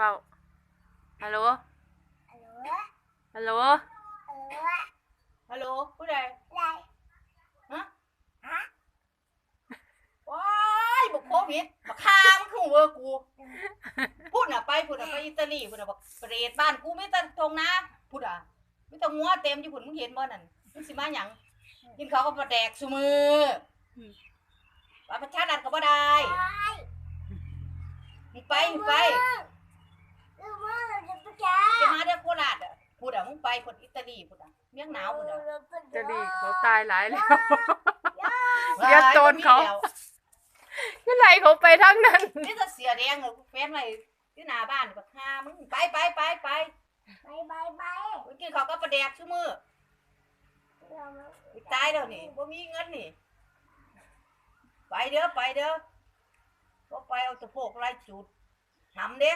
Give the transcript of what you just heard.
เปล่าฮัลโหล ฮัลโหล ฮัลโหลฮัลโหลผู้ใดไรฮะ ฮะว้ายบอกโควิดบักคามันคือเวอร์กูพูดน่ะไปพูดน่ะไปอิตาลีพูดน่ะบอกเปรตบ้านกูไม่ต้องทงนะพูดอะไม่ต้องงัวเต็มอยู่พุ่นมึงเห็นบ่นั่นมึงสิมาหยังกินเขาวก็ประแดกซุมือว่าประชาดันก็บ่ได้ไปมึงไปมึงไปลูกมือเราจะไปจ้า จะมาเด้อโคราชอะ พูดอะมึงไปพูดอิตาลีพูดอะเมียงหนาวพูดอะจะดีเขาตายหลายแล้วว้าเดี๋ยวโจรเขาบ่มีแล้วที่ไรเขาไปทั้งนั้นนี่จะเสียแดงเหรอแฟนไว้ที่หน้าบ้านบักฮามึงไปไปไปไปไปไปไปไปกินเขาวก็ประแดกซุมือเรามาไปตายแล้วนี่บ่มีเงินนี่ ไปเด้อไปเด้อบ่ไปเอาตะโพกไล่จุดทำเด้